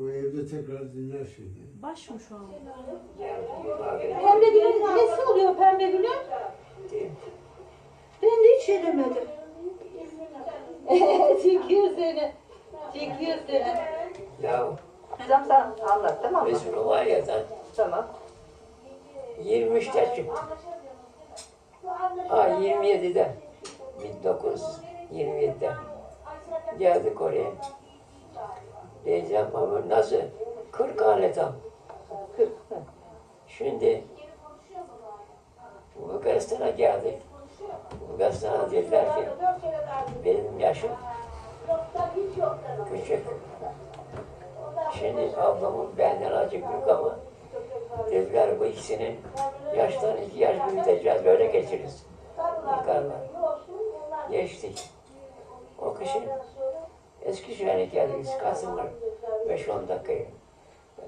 O evde tekrar dinler şimdi. Baş mı şu an? Pembe gülün nesi oluyor pembe gülün? Ben de hiç yemedim. Çekiyor seni. Çekiyor seni. Ya Hocam sen anlat tamam mı? biz Romanya'dan Tamam. 23'te çıktık. Ha 27'de. 1927'de. Geldik oraya. Diyeceğim ama nasıl? 40 hane tam. 40. Şimdi Bulgaristan'a geldik. Bulgaristan'a dediler ki benim yaşım küçük. Şimdi ablamın benden azıcık büyük ama dediler bu ikisinin yaştan iki yaş büyüteceğiz, böyle geçiririz. Yukarılar. Geçtik. O kışın Eskişehir'e geldik biz Kasım'ın 5-10 dakikayı.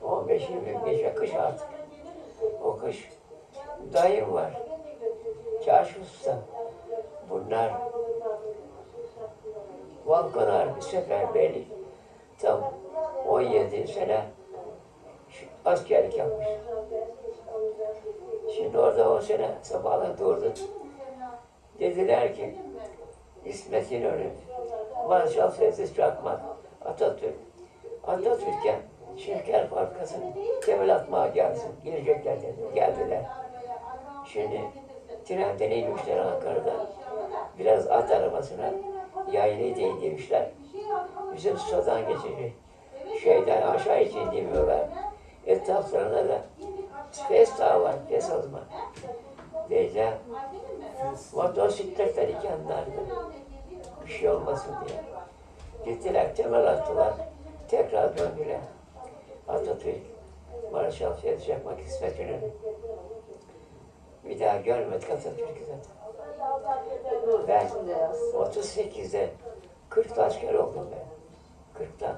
15-20 geçe kış artık. O kış dayım var. Çarşı usta. Bunlar Volkan Harbi Seferberlik tam 17 sene askerlik yapmış. Şimdi orada o sene sabahla durdu. Dediler ki İsmet İnönü, Marşal Fethi Çakmak, Atatürk. Atatürk'e şeker fabrikasını temel atmaya gelsin. Gelecekler dedi. Geldiler. Şimdi trenden inmişler Ankara'da. Biraz at arabasına yaylı değil demişler. Bizim sudan geçecek. Şeyden aşağı için demiyorlar. Etraflarında da Fes Dağı var, Fes Azma. Diyeceğim. Motosikletler ikenlerdi. Bir şey olmasın diye. Gittiler, temel attılar. Tekrar döndüler. Atatürk, Marşal Fethi Çakmak, İsmet İnönü. Bir daha görmedik Atatürk'ü zaten. Ben 38'de 40 asker oldum ben. 40'tan.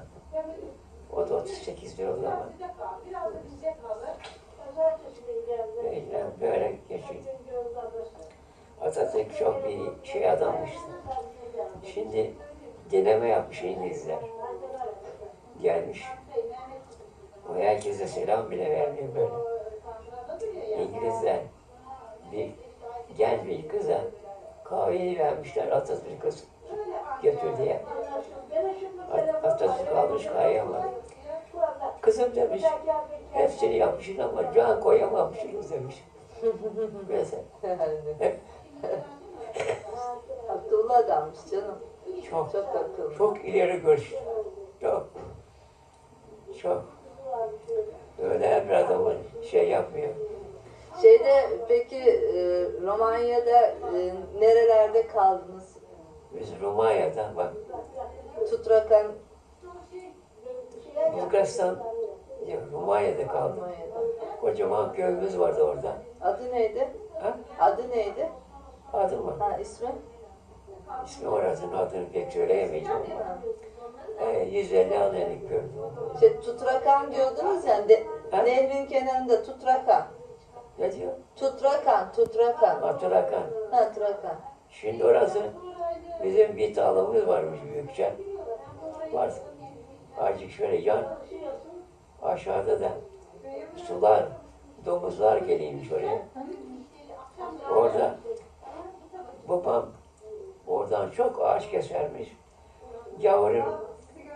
O da 38'de oldu ama. Böyle, böyle geçiyor. Atatürk çok bir şey adammıştı. Şimdi İngilizler. Gelmiş. O herkese selam bile vermiyor böyle. İngilizler bir genç bir kıza kahveyi vermişler Atatürk kız götür diye. At- Atatürk almış kahveyi ama kızım demiş hepsini yapmışsın ama can koyamamışsınız demiş. Mesela Akıllı adammış canım. Çok Çok ileri görüşlü. Çok. Çok. Öyle bir adamın şey yapmıyor. Şeyde peki e, Romanya'da e, nerelerde kaldınız? Biz Romanya'dan bak Tutrakan Bulgaristan ya, Romanya'da kaldık. Romanya'da. Kocaman köyümüz vardı orada. Adı neydi? Ha? Adı neydi? Adı mı? Ha ismi? İsmi orasının adını pek söyleyemeyeceğim ama. E, 150 hanelik köy. Şey, Tutrakan diyordunuz ya, de, Ha? nehrin kenarında Tutrakan. Ne diyor? Tutrakan, Tutrakan. Aturakan. Ha, Tutrakan. Şimdi orası bizim bir tarlamız varmış büyükçe. Var. Azıcık şöyle yan. Aşağıda da sular, domuzlar geliyormuş oraya. Orada babam oradan çok ağaç kesermiş. Gavurun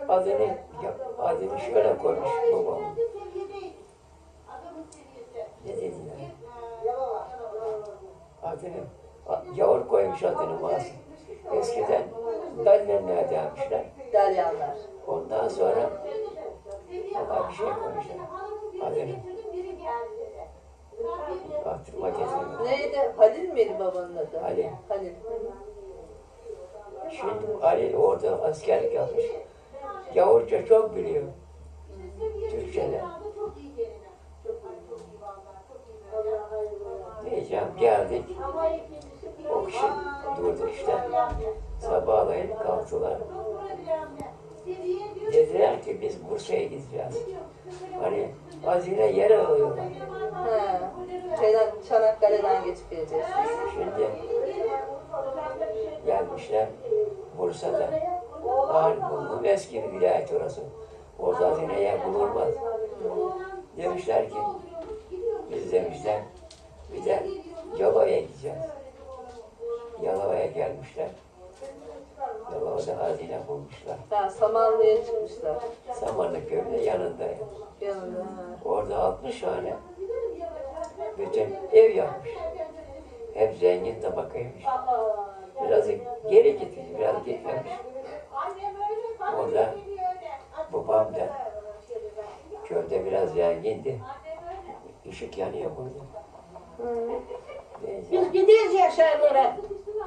adını, adını şöyle koymuş babam. Ne dediler? Adını, gavur koymuş adını masum. Eskiden Dallenler demişler. Dalyanlar. Ondan sonra ona bir şey koymuşlar. Adını. Aklıma getirdim. Neydi? Halil miydi babanın adı? Ali. Halil. Şimdi Ali orada askerlik yapmış. Gavurca çok biliyor. Türkçe'de. Diyeceğim geldik. O kişi durduk işte. Sabahleyin kalktılar. Dediler ki biz Bursa'ya gideceğiz. Hani hazine yer alıyorlar. Şeyden, Çanakkale'den geçip geleceksiniz. Şimdi gelmişler Bursa'da. Ağır buldum eski bir vilayet orası. Orada hazine yer bulunmaz. Demişler ki, biz demişler, bir de Yalova'ya gideceğiz. Yalova'ya gelmişler. Yalova'da hazine bulmuşlar. Ha, Samanlı'ya çıkmışlar. Samanlı köyünde yanında. Yanında. Orada 60 tane bütün ev yapmış. Hep zengin tabakaymış. Biraz geri gitmiş, biraz gitmemiş. Orada babam da köyde biraz zengindi. Işık yanıyor burada. Biz gidiyoruz Yaşarlara.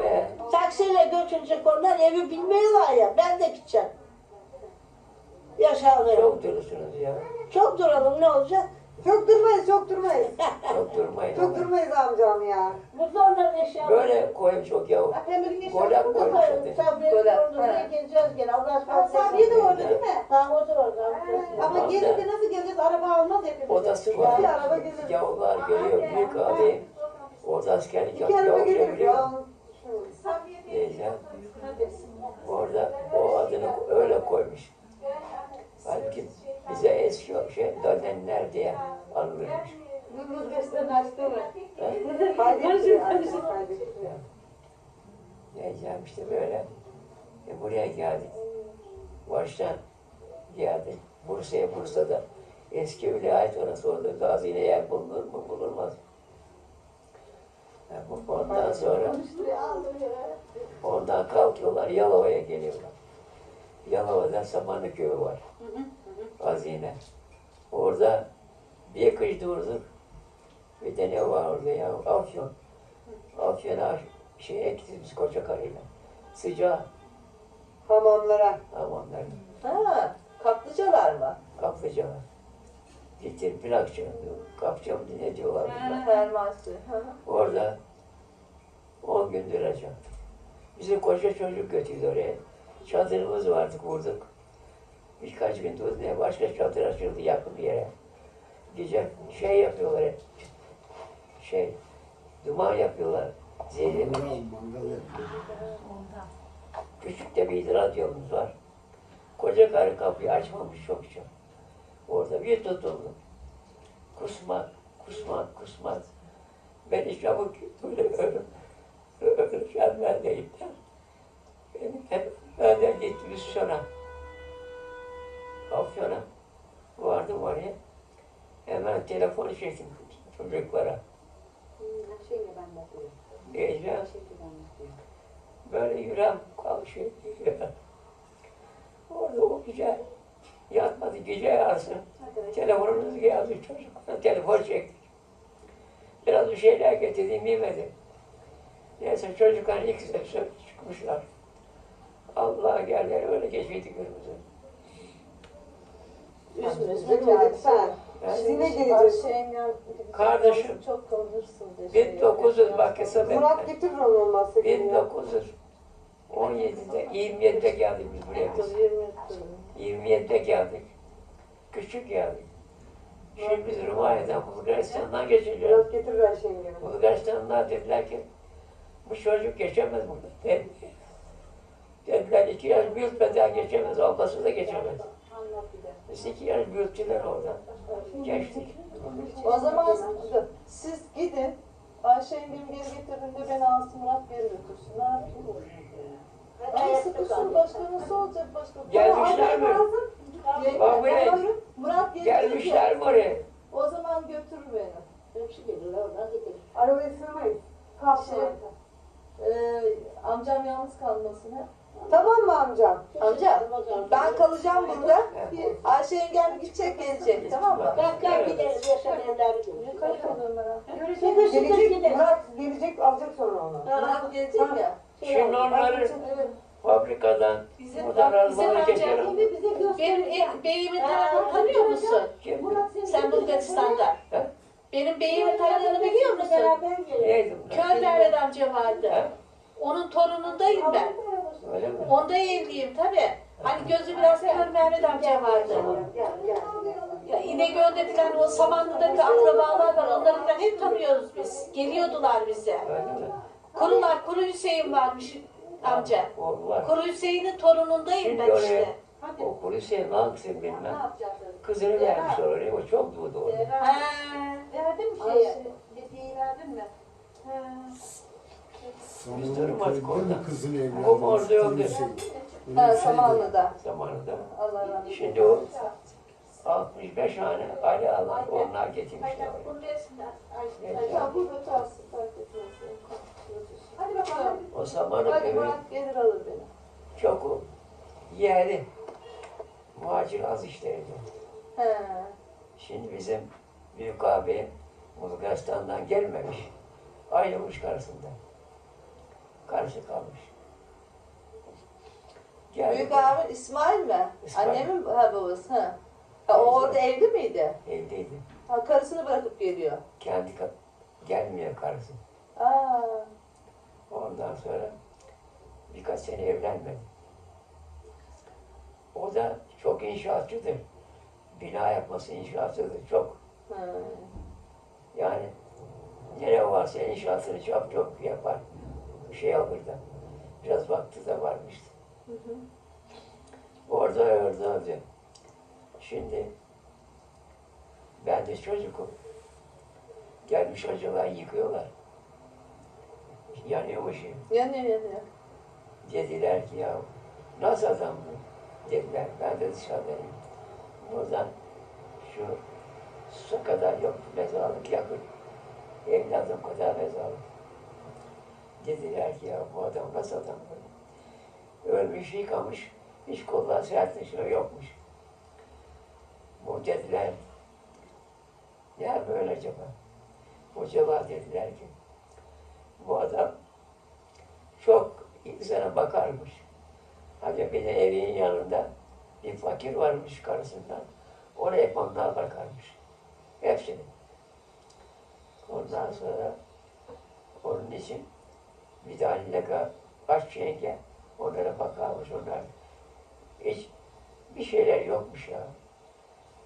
Ee, Taksiyle götürecek onlar evi bilmiyorlar ya. Ben de gideceğim. Yaşarlara. çok durursunuz ya. Çok duralım ne olacak? Çok durmayız, çok durmayız. Çok durmayın. Çok durmayız amcam ya. Mutlu onların eşyaları. Böyle koyun çok yavu. Emirin Golap eşyaları burada koymuş koyalım. dedi. Sabriye Golap, orada ha. geleceğiz gene. Allah aşkına. Ama Sabriye de orada değil mi? Ha o da orada. Ama Tamam da. nasıl geleceğiz? Araba almaz hepimiz. Odası var. İki araba gelir. Yavrular geliyor. Büyük abi. Orada askerlik İki yapıyor. araba Yavru gelir. Ya. Diyeceğim. Orada o adını öyle koymuş. Halbuki bize eski şey dönenler diye anılırmış. Yıldız Beslen açtı mı? İşte böyle. E buraya geldik. Baştan geldik. Bursa'ya Bursa'da eski vilayet orası orada gazine yer bulunur mu bulunmaz. E bu- ondan sonra Oradan kalkıyorlar, Yalova'ya geliyorlar. Yalova'da Samanlı köyü var. Hazine. Orada bir kış durduk. Bir de ne var orada ya? Afyon. Afyon'a şeye gittik biz koca karıyla. Sıcağı Hamamlara. hamamların Ha, kaplıcalar mı? kaplıcalar. Gittim plakçı, kapçı mı ne diyorlar bunlar. Hı. Orada 10 gün duracağım. Bizi koca çocuk götürdü oraya. Çadırımız vardı kurduk. Birkaç gün durdu diye başka çadır açıldı yakın bir yere. Gece şey yapıyorlar hep. Şey, duman yapıyorlar. Zehirli. Mangal, mangal yapıyor. Küçük de bir idrar yolumuz var. Koca karı kapıyı açmamış çok çok. Orada bir tutuldum. Kusmak, kusmak, kusmak. Beni çabuk böyle öyle, öleceğim ben deyip de. Beni hep öyle gitti Üsküdar'a. Afyon'a. Vardım oraya. Hemen telefon çektim çocuklara. Diyeceğim. Böyle yüreğim kalkıyor. Orada o gece yatmadı, gece yarısı. Telefonumuz geldi çocuklara, telefon çektik. Biraz bir şeyler getirdim, yemedi. Neyse çocuklar ilk sefer çıkmışlar. Allah geldi, öyle geçiydi günümüzü. Üzme. lütfen. Sizinle geleceğiz. Kardeşim. çok kalırsın. diye şey 1900 bak hesap Murat etme. getirir onu olmazsa. gelin ya. 1917'de, 27'de geldik biz buraya biz. 27'de geldik. Küçük geldik. Şimdi biz Rumanya'dan Bulgaristan'dan geçeceğiz. Murat getirir Ayşe yengemi. Bulgaristanlılar dediler ki bu çocuk geçemez burada. Dedi. Dediler iki yaş büyütmeden geçemez, ablası da geçemez. Biz iki yaş büyüttüler oradan. Geçtik. O zaman siz gidin. Ayşe yengemi geri getirdiğinde beni alsın Murat geri götürsün. Ne yapayım? Ay sıkışsın başka nasıl olacak başka? Gelmişler mi? Bak buraya. Murat Gelmişler mi oraya? O zaman götür beni. Hepsi geliyorlar oradan getirir. Arabaya sığmayız. Kalsın. Şey, Ee, amcam yalnız kalmasın ha. Tamam mı amcam? Amca ben kalacağım burada. Ayşe yengem gidecek gelecek tamam mı? Ben. Sıkır sıkır Gelecek, gideriz. Murat gelecek alacak sonra onu. Murat gelecek ya. Şimdi onları fabrikadan buradan arabalara geçelim. bize göster. Benim ev, beyimin tanıdığını tanıyor musun? Kim? Sen Bulgaristan'da. Benim beyimin tanıdığını biliyor musun? Beraber? Kör Mehmet amca vardı. Onun torunundayım ben. Öyle mi? Onda evliyim tabii. Hani gözü biraz kör Mehmet amca vardı. Ya İnegöl'de falan o Samanlı'daki akrabalar var. Onları falan hep tanıyoruz biz. Geliyordular bize. Öyle mi? Kurular, Kuru Hüseyin varmış amca. Oldular. Kuru Hüseyin'in torunundayım Şimdi ben oraya işte. Hadi. Okulu sevmem kızım Ne bilmem. Kızını vermişler oraya. O çok orada. Ha, verdin mi şeye? Ayşe. Hediyeyi verdin mi? Ha. Biz mi orada. kızın O orada öldü. Ha, Samanlı'da. Zamanında. Allah. Şimdi o 65 tane Ali Allah onlar getirmişler. Ya burada kalsın fark etmez. Hadi bakalım. O zamanın Hadi Murat gelir alır beni. çok o yerli. Muhacir az işlerdi. He. Şimdi bizim büyük abi Bulgaristan'dan gelmemiş. Ayrılmış karısından. Karısı kalmış. Geldi. Büyük abi İsmail mi? İsmail. Annemin ha, babası. Ha. ha. O orada evli miydi? Evdeydi. Ha, karısını bırakıp geliyor. Kendi ka- gelmiyor karısı. Aa. Ondan sonra birkaç sene evlenmedi. O da çok inşaatçıdır. Bina yapması inşaatçıdır çok. Ha. Yani nere varsa inşaatını çok çok yapar. Şey alır da. Biraz vakti de varmıştı. Orada öldü öldü. Şimdi ben de çocukum. Gelmiş hocalar yıkıyorlar. Yanıyormuş. Yanıyor yanıyor. Dediler ki ya nasıl adam bu? Dediler. Ben de dışarıdayım. Buradan şu su kadar yok mezarlık yakın. Evladım kadar mezarlık. Dediler ki ya bu adam nasıl adam böyle? Ölmüş yıkamış. Hiç kollar sertleşiyor yokmuş. Bu dediler ya böyle acaba? Hocalar dediler ki bu adam çok insana bakarmış. Hadi bir de evin yanında bir fakir varmış karısından. Hep onlar bakarmış. Hepsini. Ondan sonra onun için Halil'e baş yenge onlara bakarmış. Onlar hiç bir şeyler yokmuş ya.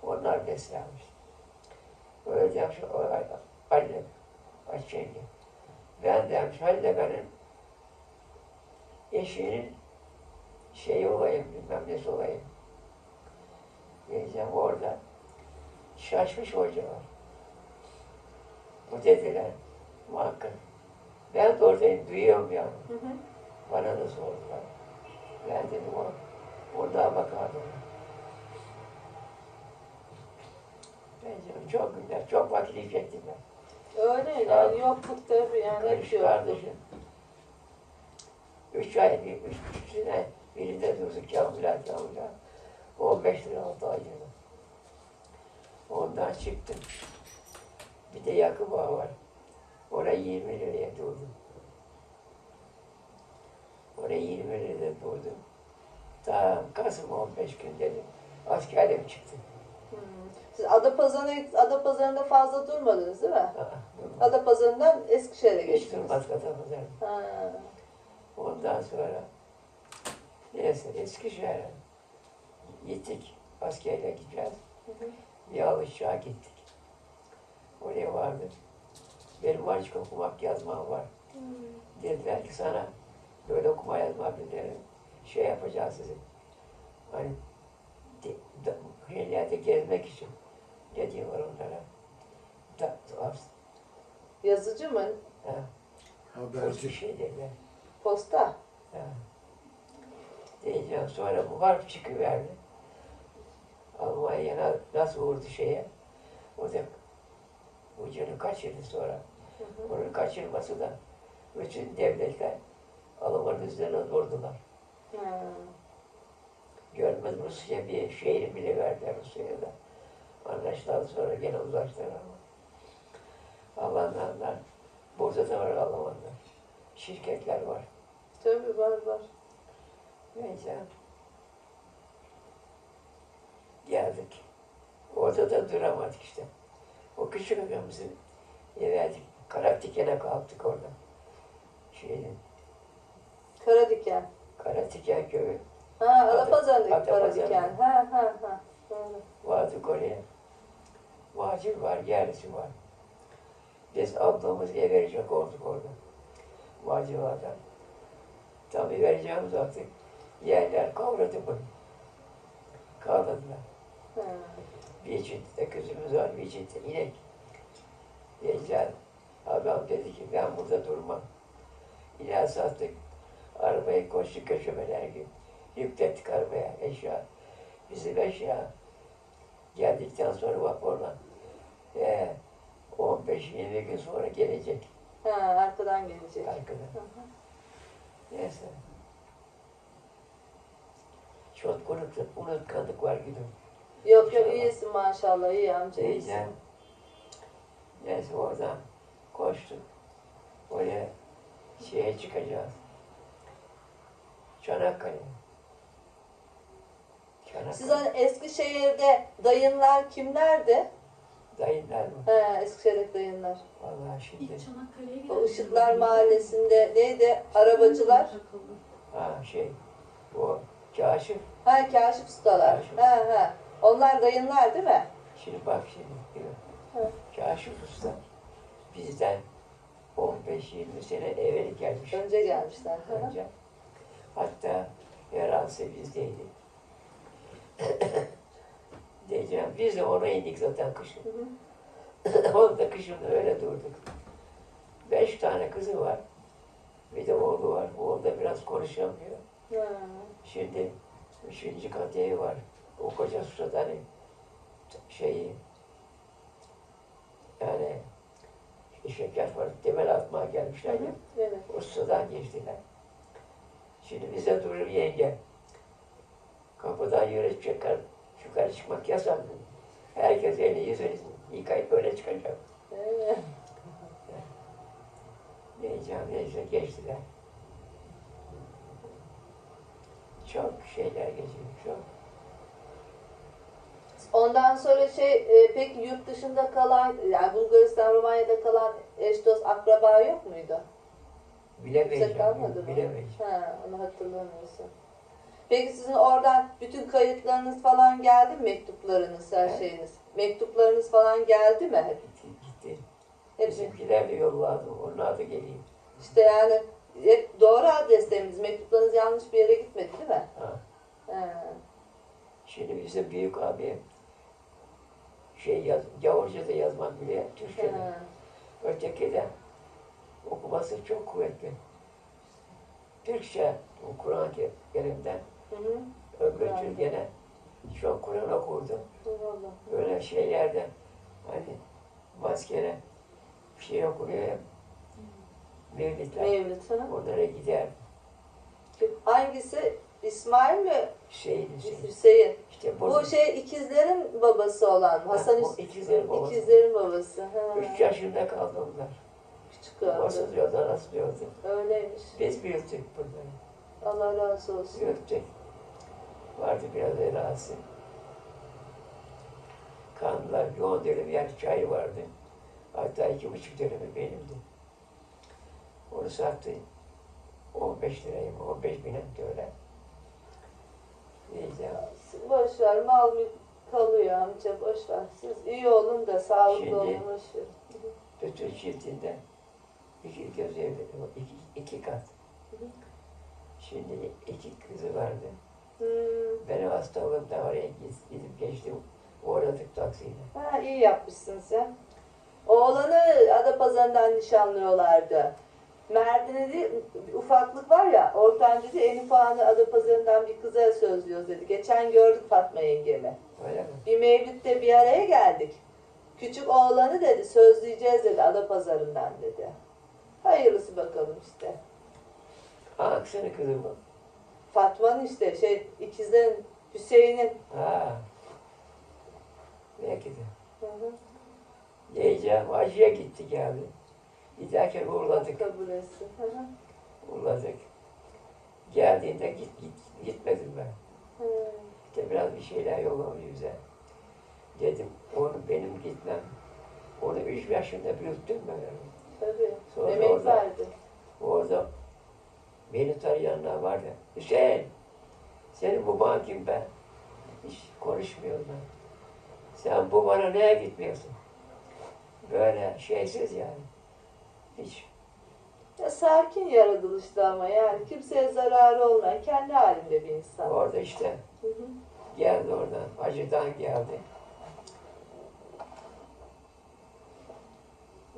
Onlar beslenmiş. Öyle demiş Halil'e baş yenge. Ben demiş Halil'e benim eşinin şeyi olayım, bilmem nesi olayım. Geleceğim orada. Şaşmış hoca var. Bu dediler, muhakkak. Ben de oradayım, duyuyorum ya. Hı hı. Bana da sordular. Ben dedim o, orada bakardım. Ben dedim, çok güzel, çok vakit geçirdim ben. Öyle yani yokluk tabii yani hep yokluk. kardeşim. Üç ay, bir, üç buçuk sene birinde durduk yağmurlar yağmurlar. 15 lira aldı ayırdı. Ondan çıktım. Bir de Yakup Ağa var. Oraya 20 liraya durdum. Oraya 20 liraya durdum. Tamam, Kasım 15 gün dedim. Askerliğim çıktı. Hmm. Siz Adapazarı'na, Adapazarı'nda fazla durmadınız değil mi? Durmadım. Adapazarı'ndan Eskişehir'e geçtiniz. kazanmadım. Ha. Ondan sonra neyse Eskişehir'e gittik. Askerle gideceğiz. Bir alışacağı gittik. Oraya vardık. Benim açık okumak yazmam var. Dediler ki sana böyle okuma yazma bilirim. Şey yapacağız sizi. Hani de, da, şeylerde gezmek için. Ne diyorlar onlara? Da, da, Yazıcı mı? ha, Haberci. şey dediler. Posta. Ha. Diyeceğim sonra bu harp çıkıverdi. Almanya na- nasıl vurdu şeye? O da ucunu kaçırdı sonra. Onun kaçırması da bütün devletler Alman üzerine vurdular. Ha. Görmez Rusya bir şehri bile verdiler Rusya'ya da. Anlaştılar sonra gene uzaklar ama. Almanlar, burada da var Almanlar. Şirketler var. Tabii var var. Neyse. Geldik. Orada da duramadık işte. O küçük adamımızın verdik. Karatiken'e kalktık orada. Şeyin, Karadiken. Karatiken köyü. Ha Adapazarı. Karadiken. Ha ha ha. Vardık oraya. Vacil var, yerlisi var. Biz ablamız verecek olduk orada. Vacillardan. Tabii vereceğimiz artık yerler kavradı bunu. kaldırdılar. Hı. Bir çift de kızımız var, bir çift de inek. Gençler, adam dedi ki ben burada durmam. İneği sattık. Arabayı koştuk köşemeler gibi. Yüklettik arabaya eşya. Bizim eşya. Geldikten sonra oradan. Ee, 15-20 gün sonra gelecek Ha, arkadan gelecek. arkada. Neyse. Çok unut, unutkanlık var gidiyor. Yok yok iyisin maşallah iyi amca iyisin. Neyse oradan koştuk. Oraya şeye çıkacağız. Çanakkale. Çanakkale. Siz hani Eskişehir'de dayınlar kimlerdi? Dayınlar mı? He, Eskişehir'deki dayınlar. Vallahi şimdi. O Işıklar Mahallesi'nde neydi? Arabacılar. Ha şey. O kaşif. Ha Kaşif Ustalar. Kaşif. Ha ha. Onlar dayınlar değil mi? Şimdi bak şimdi. Evet. Kaşif usta bizden 15-20 sene evvel gelmiş. Önce gelmişler. Önce. Hatta herhalde bizdeydi. Diyeceğim, biz de ona indik zaten kışın. Hı hı. Onu da kışın öyle durduk. Beş tane kızı var. Bir de oğlu var. Oğlu da biraz konuşamıyor. Ha. Şimdi üçüncü kat evi var. O koca susadan şeyi yani şeker var. Temel atmaya gelmişler. ya. Evet. O sudan geçtiler. Şimdi bize durur yenge. Kapıdan yürü çıkar, yukarı çıkmak yasak. Herkes elini yüzünü yıkayıp böyle çıkacak. Evet. Neyeceğim neyse geçtiler. Çok şeyler geçiyor, çok. Ondan sonra şey e, peki yurt dışında kalan yani Bulgaristan Romanya'da kalan eş dost akraba yok muydu? Bilemeyeceğim, kalmadı mı? bilemeyeceğim. Ha, onu hatırlamıyorsun. Peki sizin oradan bütün kayıtlarınız falan geldi mi? Mektuplarınız, her Evet. şeyiniz. Mektuplarınız falan geldi mi? Gitti, gitti. hepsi. Bizimkiler de yolladı, onlar da geleyim. İşte yani hep doğru adrestleriniz. Mektuplarınız yanlış bir yere gitmedi değil mi? Ha. Ha. Şimdi bizim büyük abi şey yaz, Gavurca da yazmak biliyor, Türkçe de. Ha. Öteki de okuması çok kuvvetli. Türkçe, Kur'an-ı Kerim'den öbür Kur'an. tür gene çok Kur'an okurdu. Eyvallah. Böyle şeylerde hani maskere bir şey okunuyor ya. Mevlidler. Mevlüt. hı. Onlara gider. Hangisi? İsmail mi? Hüseyin Hüseyin. Hüseyin. İşte Bu şey ikizlerin babası olan Hasan Hüs- ikizlerin babası. İkizlerin babası. Ha. Üç yaşında kaldı onlar. Küçük kaldı. Babası yoldan asılıyordu. Öyleymiş. Biz büyüttük bunları. Allah razı olsun. Büyüttük. Vardı biraz elası. Kandılar. Yoğun dönüm yer çay vardı. Hatta iki buçuk dönümü benimdi. Onu sattı. 15 liraya mı? 15 bin etti öyle. Neyse. Boş ver. Mal mülk kalıyor amca. Boş ver. Siz iyi olun da sağlıklı Şimdi- olun. Boş ver. Bütün çiftinde iki göz evli, iki, iki kat. Şimdi iki kızı vardı. Hmm. Benim hastalığımda oraya gidip, gidip geçtim. Uğradık taksiyle. Ha, iyi yapmışsın sen. Oğlanı Adapazarı'ndan nişanlıyorlardı. Merdin'e de ufaklık var ya, ortancı de en ufağını Adapazarı'ndan bir kıza sözlüyoruz dedi. Geçen gördük Fatma yengemi. Öyle mi? Bir mevlütte bir araya geldik. Küçük oğlanı dedi sözleyeceğiz dedi Adapazarı'ndan dedi. Hayırlısı bakalım işte. Aksini kızı mı? Fatma'nın işte şey ikizlerin Hüseyin'in. Ha. Belki de. Hı hı. Diyeceğim, hacıya gitti geldi. Giderken uğurladık, Kabul etsin. Hı hı. uğurladık. Geldiğinde git, git, gitmedim ben. Hı. İşte biraz bir şeyler yollamış bize. Dedim, onu benim gitmem. Onu üç yaşında büyüttüm ben. Tabii. Sonra Emek orada- verdi. Orada beni tarayanlar var ya, Hüseyin, senin baban kim ben? Hiç konuşmuyorum ben. Sen bu bana neye gitmiyorsun? Böyle şeysiz yani. Hiç. Ya sakin yaratılıştı ama yani kimseye zararı olmayan kendi halinde bir insan. Orada işte Hı hı. Geldi oradan, acıdan geldi.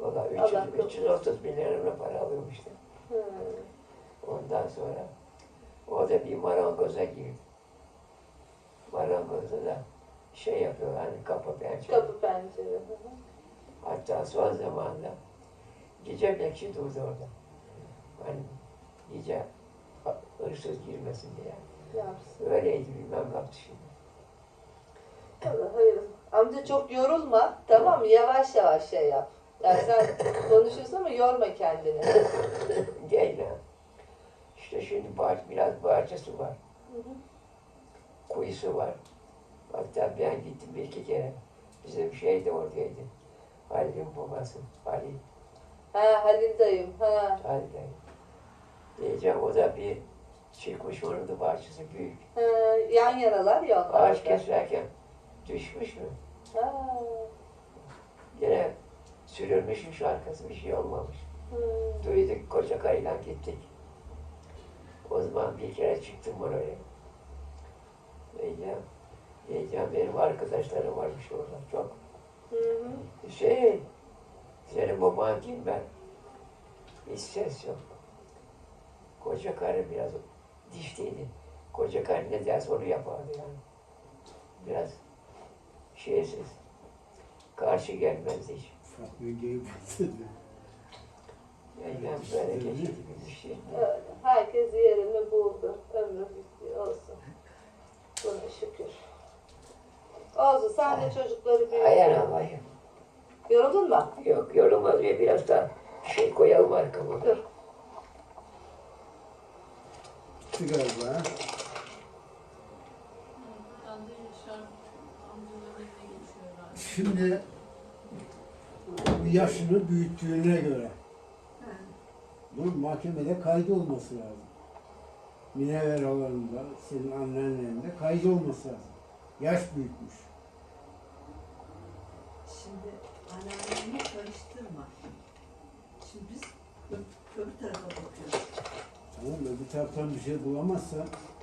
Allah 300, 330 bin lira para alıyormuştu. Hı. Ondan sonra o da bir marangoza girdi. Marangozda da şey yapıyor hani kapı pencere. Kapı pencere. Hatta son zamanda gece bekçi durdu orada. Hani gece hırsız girmesin diye. Yapsın? Öyleydi bilmem ne yaptı şimdi. Hayır. Amca çok yorulma. Tamam mı? Yavaş yavaş şey yap. Yani sen konuşuyorsun ama yorma kendini. Değil ha. İşte şimdi bah biraz bahçesi var. Hı hı. Kuyusu var. Hatta ben gittim bir iki kere. Bizim şey de oradaydı. Halil'in babası. Halil. Ha Halil dayım. Ha. Halil dayı. Diyeceğim o da bir çıkmış onun da bahçesi büyük. ha. Yan yanalar ya onlar. Ağaç keserken düşmüş mü? Ha. Yine sürülmüşmüş arkası bir şey olmamış. Hı. Duyduk koca karıyla gittik. O zaman bir kere çıktım oraya. Diyeceğim, diyeceğim benim arkadaşlarım varmış orada çok. Hı hı. Şey, senin baban kim ben? Hiç ses yok. Koca karı biraz dişliydi. Koca karı ne derse onu yapardı yani. Biraz şeysiz. Karşı gelmezdi hiç. Fatma bahsediyor. Yani ben böyle geçirdi bir şey. Öyle. Herkes yerini buldu. Ömrü bitti. Olsun. Buna şükür. Olsun. Sen de çocukları büyüt. Ayanamayım. Yoruldun mu? Yok yorulmaz diye biraz daha şey koyalım arkama. Dur. Geçiyor herhalde. Şimdi yaşını büyüttüğüne göre bunun mahkemede kaydı olması lazım. Minever alanında, senin annenin elinde kaydı olması lazım. Yaş büyütmüş. Şimdi anneannemi karıştırma. Şimdi biz öbür tarafa bakıyoruz. Tamam mı? Öbür taraftan bir şey bulamazsa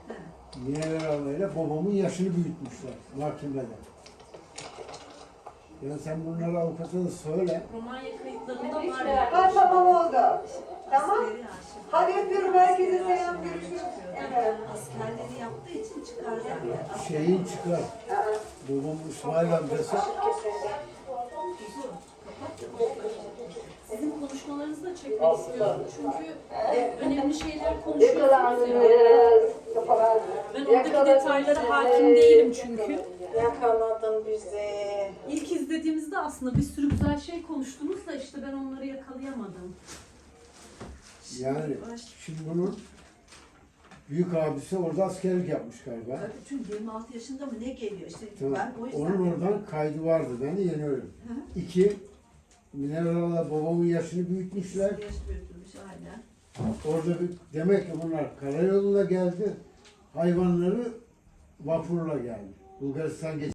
He. Minever alanıyla babamın yaşını büyütmüşler mahkemede. Yani sen bunları avukata da söyle. Romanya kayıtlarında var ya. Ha tamam oldu. Tamam. Hadi öpüyorum herkese selam görüşürüz. Evet. Askerleri yaptığı için çıkar zaten. Şeyin çıkar. Babam İsmail amcası. Sizin konuşmalarınızı da çekmek istiyorum. Çünkü önemli şeyler konuşuyorsunuz ya. Yakalandınız. Ben oradaki detaylara hakim değilim çünkü. Yakaladın bizi. İlk izlediğimizde aslında bir sürü güzel şey konuştunuz da işte ben onları yakalayamadım. yani şimdi bunun büyük abisi orada askerlik yapmış galiba. Tabii çünkü 26 yaşında mı ne geliyor işte Tamam. ben o yüzden Onun oradan kaydı vardı. Ben de yeni öğrendim. İki, Mineral'la babamın yaşını büyütmüşler. Yaş büyütülmüş aynen. Orada bir, demek ki bunlar karayoluna geldi. Hayvanları vapurla geldi. Bulgaristan geç